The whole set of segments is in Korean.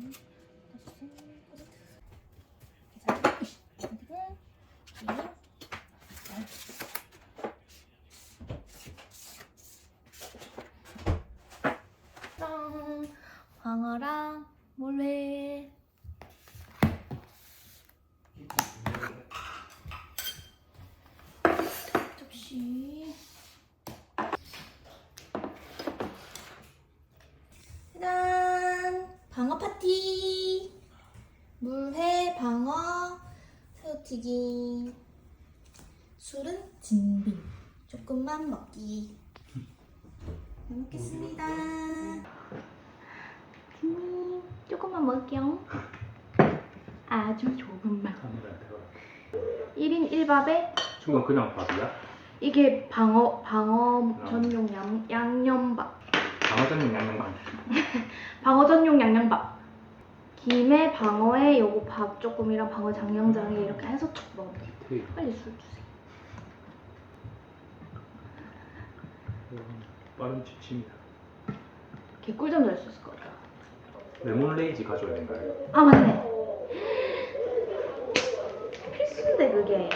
장. 소스. 계란. 그리고 짠! 광어랑 물회. 접시. 짠! 방어 파티. 물회, 방어, 새우 튀김. 술은 진빙. 조금만 먹기. 잘 먹겠습니다. 음, 조금만 먹을게요. 아주 조금만. 카메라 대박. 1인 1밥에 중간 그냥 밥이야? 이게 방어 방어 아. 전용 양, 양념밥. 방어전용 양념밥. 방어 전용 양념밥. 김에 방어에 요거 밥 조금이랑 방어 장영장에 이렇게 해서 툭 돼. 되게 빨리 술 주세요. 빠른 취침이다. 개꿀잠 잘 수 있을 것 같다. 레몬레이지 가져야 된가요? 아 맞네. 필수인데 그게.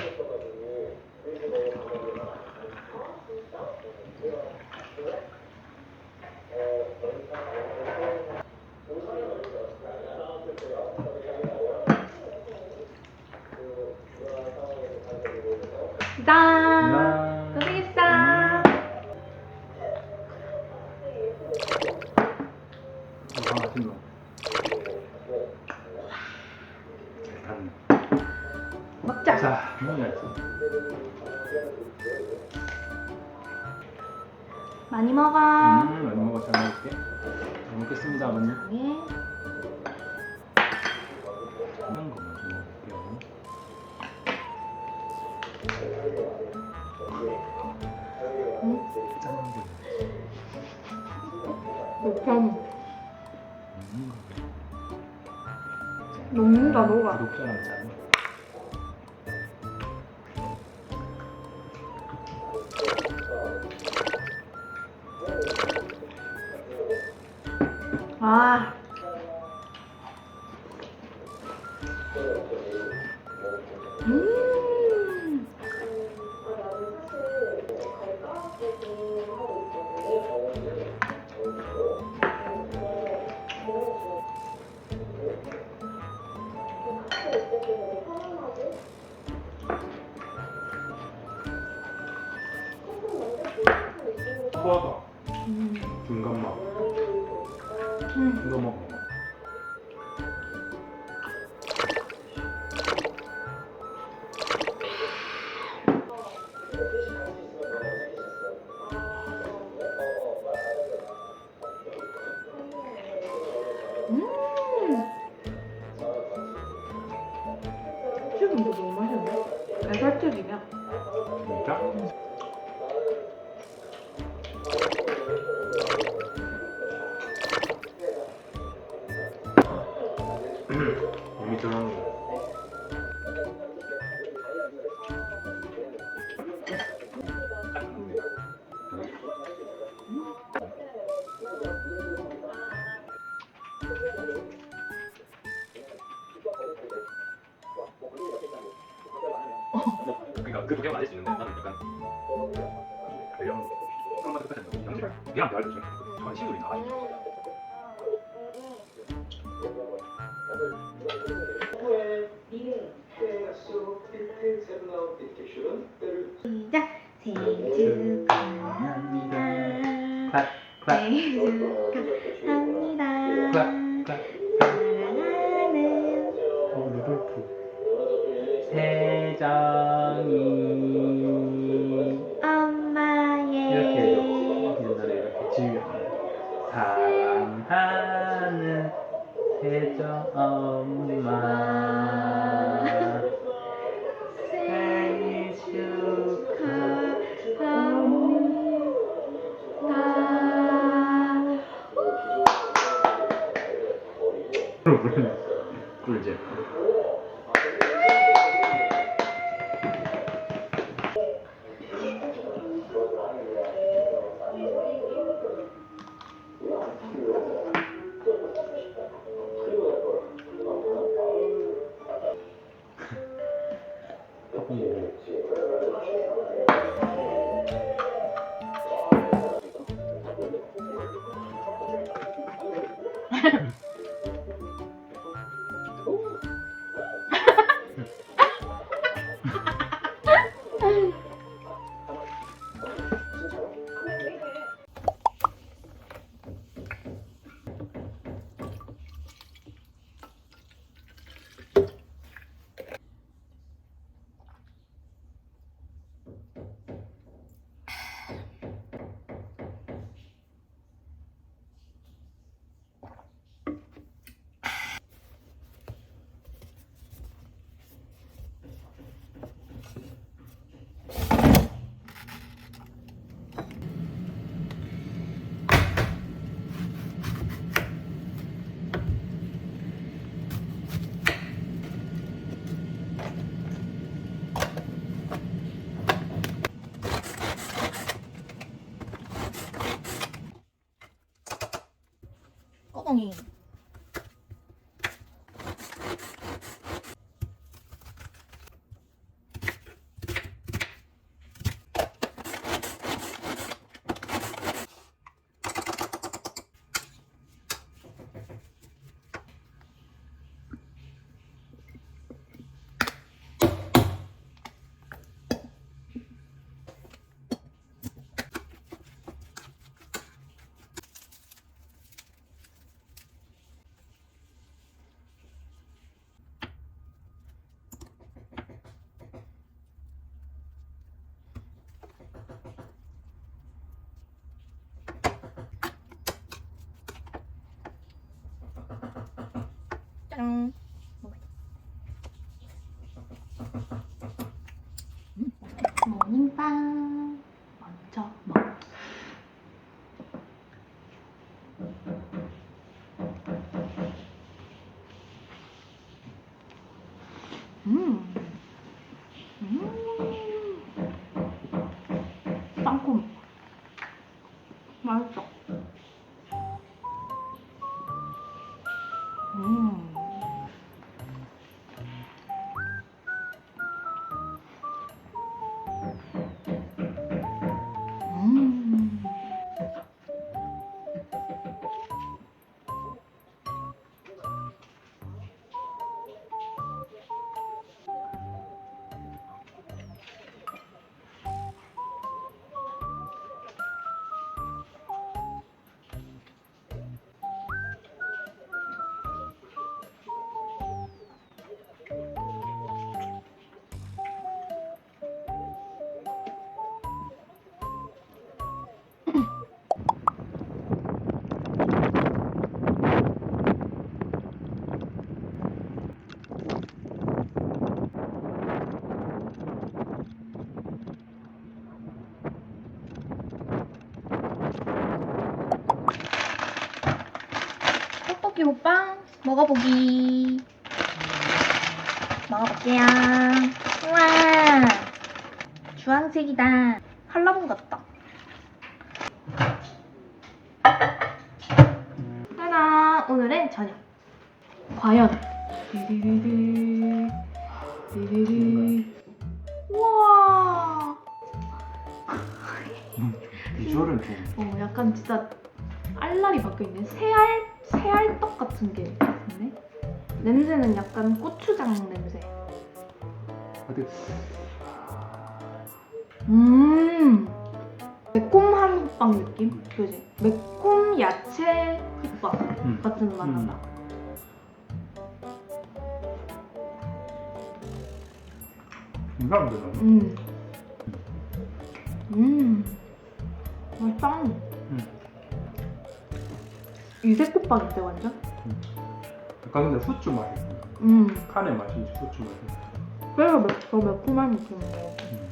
음. 녹는다, 녹아. 구독자랑 짠. 축하합니다. 생일 축하합니다. 축하 꿀잼 longing 덩이. 짠. 모닝빵 먹어보기. 먹어볼게요. 우와, 주황색이다. 한라봉 같다. 짜잔! 오늘의 저녁. 과연. 우와. 비주얼은 좀 어, 약간 진짜 알알이 박혀있네. 새알, 새알떡 같은 게 있네. 냄새는 약간 고추장 냄새. 어디 음. 매콤한 호빵 느낌? 그지? 매콤 야채 호빵 음. 같은 맛 음. 나다. 이상한데 나는 음. 음. 맛있다. 음. 유색 호빵인데 완전? 약간 근데 후추 맛이 음. 칸의 맛인지 후추 맛인지 그래서 매, 더 매콤한 느낌이에요. 음. 음,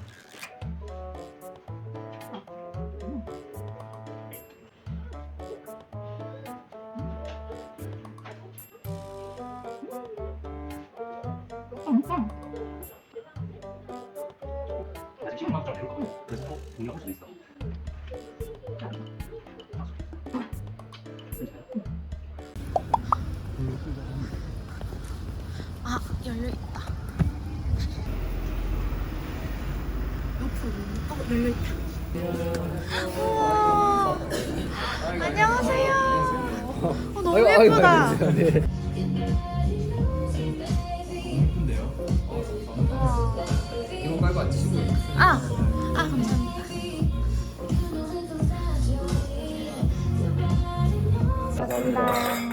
너무 예쁘다. 우와. 이거 깔고 앉으시고 아, 아 감사합니다. 고맙습니다.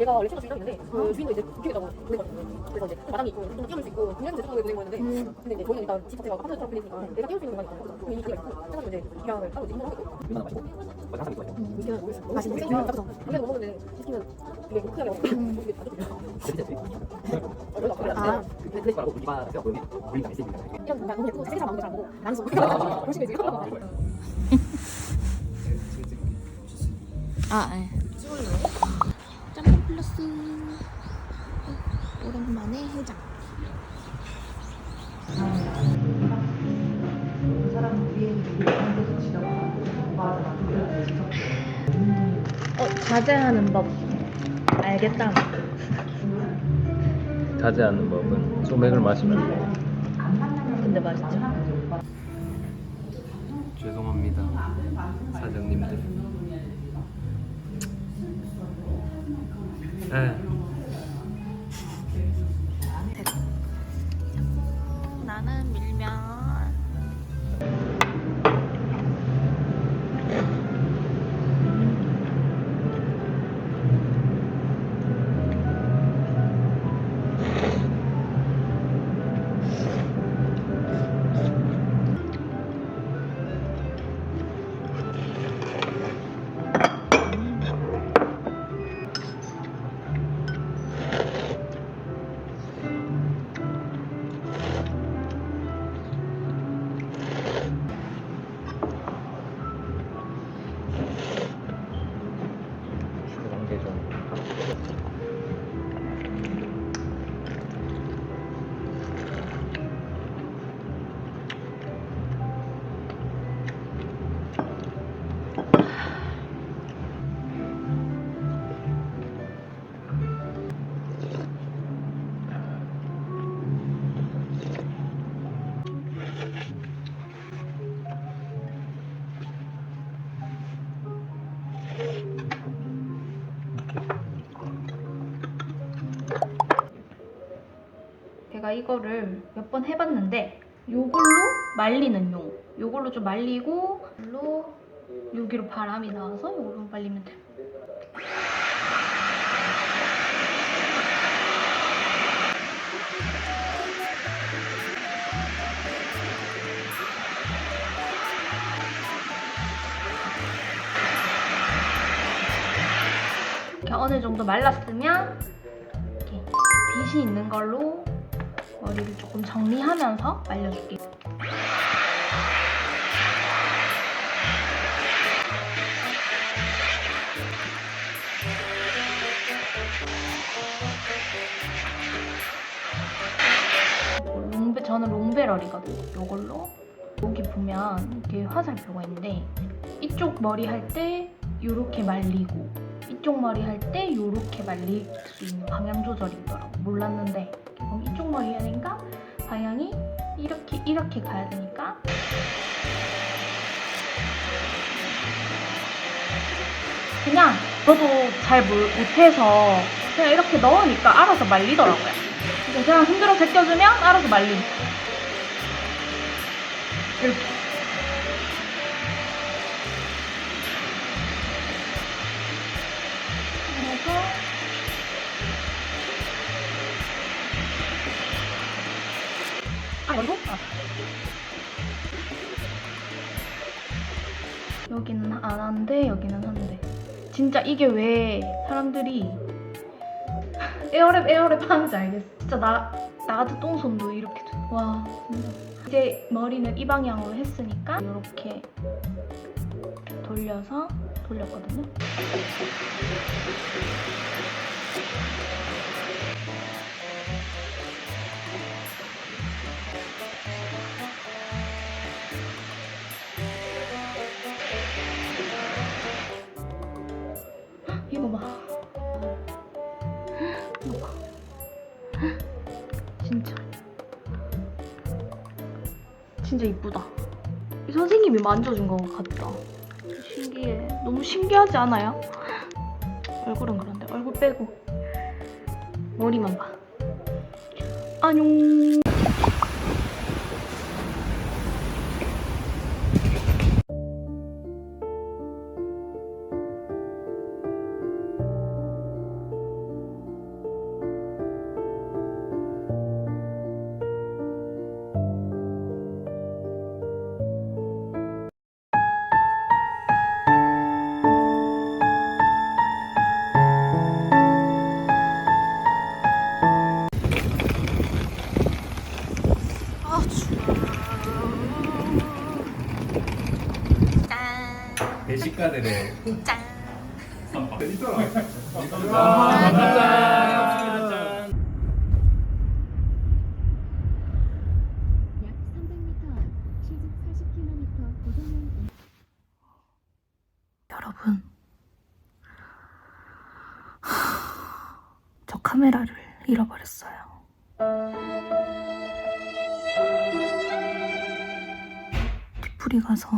얘가 원래 친구 주인이 있는데 그 주인도 이제 웃기겠다고 보낸 거거든요. 그래서 이제 마당이 있고 좀 뛰어놀 수 있고 그냥 대성하게 보낸 거였는데 음. 근데 이제 저희는 일단 집 자체가 카페처럼 빌리니까 내가 뛰어놀 수 있는 공간이 있고 그럼 이 기회가 있고 그래서 이제 입양을 따로 이제 힘을 하고 있고 얼마나 맛있고 뭐 항상 이거 이렇게는 모르겠어요. 맛있는 되게 거? 맛있어. 근데 못 먹는데 시키면 되게 크게 먹고 이게 다 좋거든요. 재밌지 얼마나 아. 아. 우리가 우리가 이런 너무 예쁘고 잘 보고 나는 좀 열심히 지금 아, 네. 플러스 오랜만에 해장. 어 자제하는 법 알겠다 자제하는 법은 소맥을 마시면 돼. 근데 맛있죠? 에, 나 이거를 몇 번 해봤는데 요걸로 말리는 용. 요걸로 좀 말리고 요걸로 여기로 바람이 나와서 요걸로 말리면 돼요. 이렇게 어느 정도 말랐으면 이렇게 빗이 있는 걸로 머리를 조금 정리하면서 말려줄게요. 롱베, 저는 롱베럴이거든요. 이걸로 여기 보면 이렇게 화살표가 있는데 이쪽 머리 할 때 이렇게 말리고 이쪽 머리 할 때 이렇게 말릴 수 있는 방향 조절이더라고 몰랐는데 그럼 이쪽 머리 해야 되니까 방향이 이렇게 이렇게 가야 되니까. 그냥 저도 잘 못- 못해서 그냥 이렇게 넣으니까 알아서 말리더라고요. 그냥 흔들어 제껴주면 알아서 말리니까 이렇게 진짜 이게 왜 사람들이 에어랩 에어랩 하는지 알겠어 진짜 나, 나 같은 똥손도 이렇게 돼. 와 진짜 이제 머리는 이 방향으로 했으니까 이렇게 돌려서 돌렸거든요. 진짜 이쁘다. 이 선생님이 만져준 거 같다. 신기해. 너무 신기하지 않아요? 얼굴은 그런데 얼굴 빼고 머리만 봐. 안녕. 대식가들의 짠. 약 300m, 시속 40km 고속면 여러분, 저 카메라를 잃어버렸어요. 뒤풀이 가서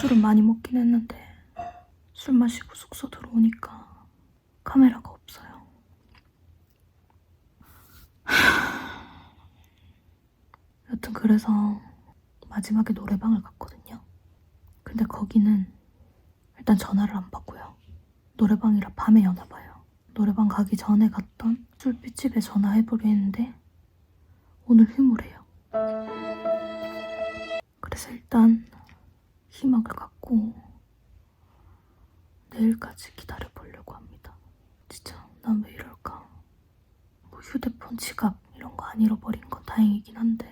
술을 많이 먹긴 했는데 술 마시고 숙소 들어오니까 카메라가 없어요. 여튼 그래서 마지막에 노래방을 갔거든요. 근데 거기는 일단 전화를 안 받고요. 노래방이라 밤에 여나 봐요. 노래방 가기 전에 갔던 술빛집에 전화해보려 했는데 오늘 휴무래요. 그래서 일단 희망을 갖고 내일까지 기다려 보려고 합니다. 진짜 난 왜 이럴까? 뭐 휴대폰, 지갑 이런 거 안 잃어버린 건 다행이긴 한데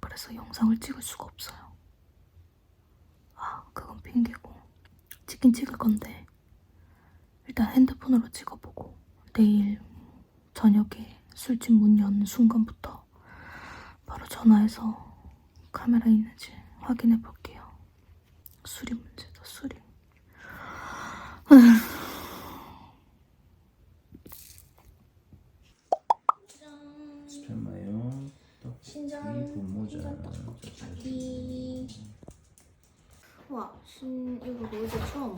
그래서 영상을 찍을 수가 없어요. 아, 그건 핑계고. 찍긴 찍을 건데 일단 핸드폰으로 찍어보고 내일 저녁에 술집 문 여는 순간부터 바로 전화해서 카메라 있는지 확인해 볼게요. 술이 문제다, 술이. 스팸 마요 떡볶이 분모자 이... 와, 신 이거 로제 처음.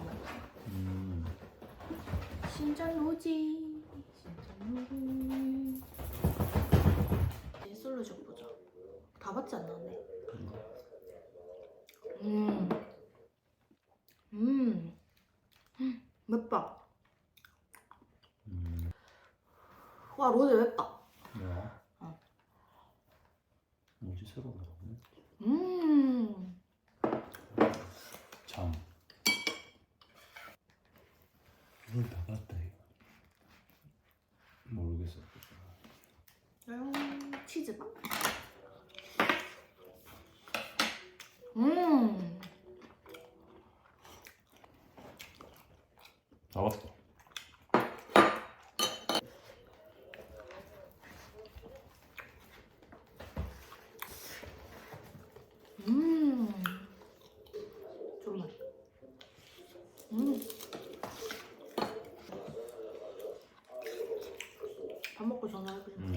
음, 신전 로지. 신전 로지. 이제 솔로족 보자. 다 받지 않나네. 음. 음. 음. 맵다. 음, 와, 로제 맵다. 뭐야? 어. 뭐지 새로 나오네? 음. 참 이걸 다 봤다 이거 모르겠어 음, 치즈바. 음. 다 왔어. 음. 정말. 음. 밥 먹고 전화해보자. 음.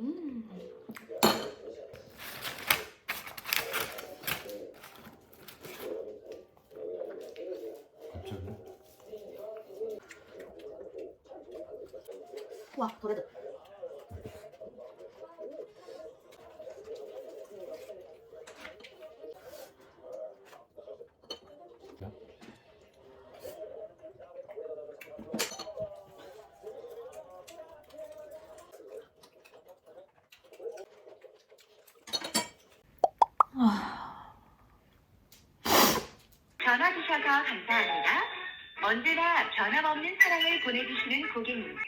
음. 갑자기? 와. 야? 전화 주셔서 감사합니다. 언제나 변함없는 사랑을 보내주시는 고객님.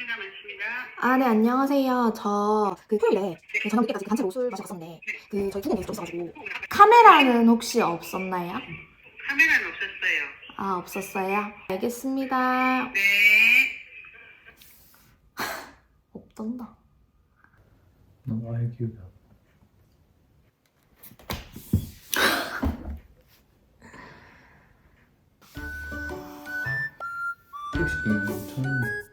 감사합니다. 많습니다. 아, 네, 안녕하세요. 저, 그, 토요일에, 그 저녁 늦게까지 단체로 옷을 마시러 갔었는데, 그, 저희 두분 좀 있어가지고. 카메라는 혹시 없었나요? 카메라는 없었어요. 아, 없었어요? 알겠습니다. 네. 없던다. 너무 안 나. 택시 비용 5천 원인데